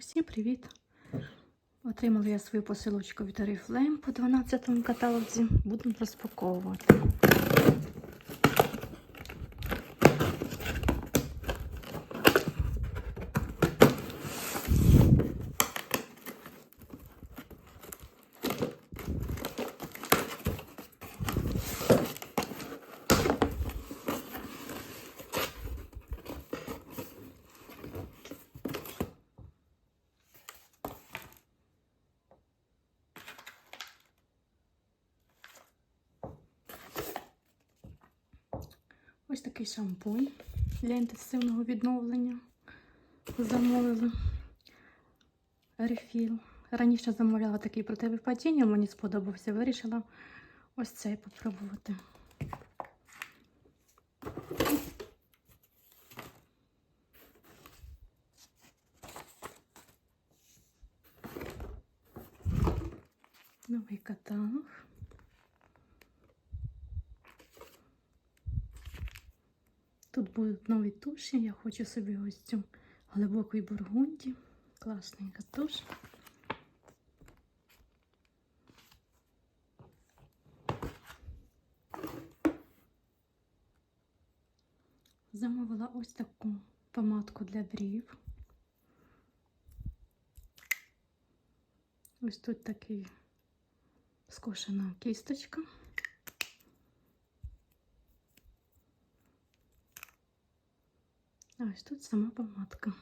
Усім привіт! Отримала я свою посилочку від Oriflame по 12 каталозі. Будемо розпаковувати. Ось такий шампунь для інтенсивного відновлення. Замовила рефіл. Раніше замовляла такий проти випадіння, мені сподобався. Вирішила ось цей попробувати. Новий каталог. Тут будуть нові туші. Я хочу собі ось цю глибокий бургунді. Класненька туш. Замовила ось таку помадку для брів. Ось тут такий скошена кісточка. А ось тут сама помадка.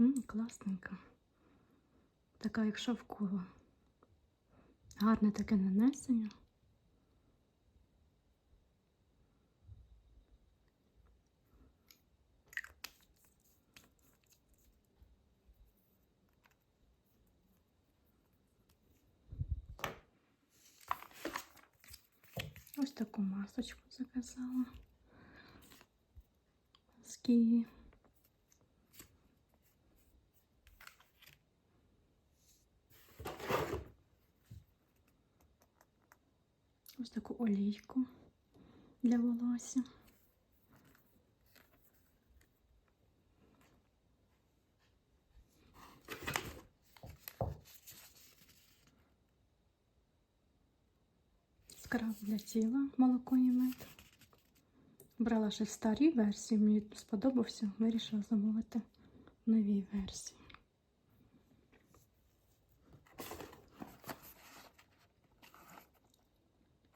М, класненька. Така, як шовкова. Гарне таке нанесення. Ось таку масочку заказала. З Києві. Ось таку олійку для волосся. Скраб для тіла, молоко і мед. Брала ще старі версії, мені сподобався, вирішила замовити нові версії.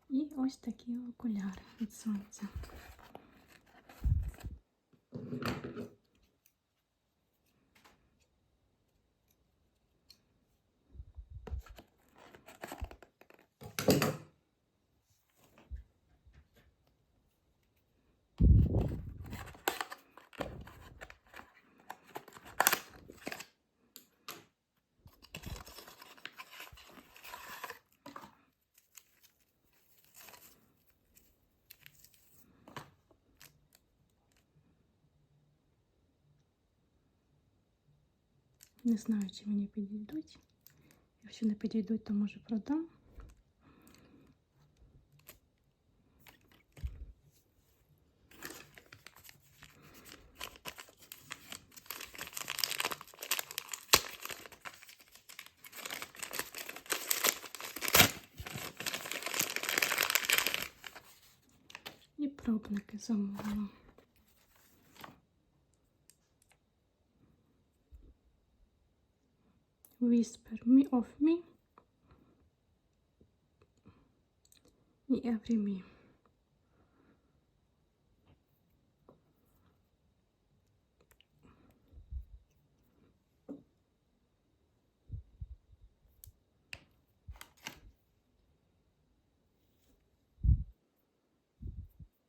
І ось такі окуляри від сонця. Не знаю, чи мені підійдуть. Якщо не підійдуть, то може продам. І пробники замовила. Whisper Me of Me і Every Me.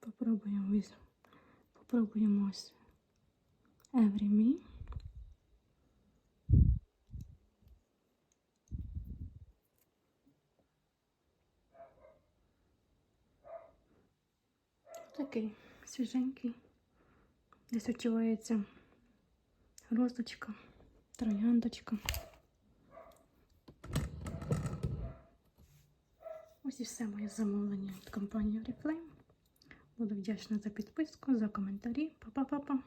Попробуємо віз- попробуємо Такий свіженький. Десь відчувається розочка, трояндочка. Ось і все моє замовлення від компанії Oriflame. Буду вдячна за підписку, за коментарі. Па-па-па-па.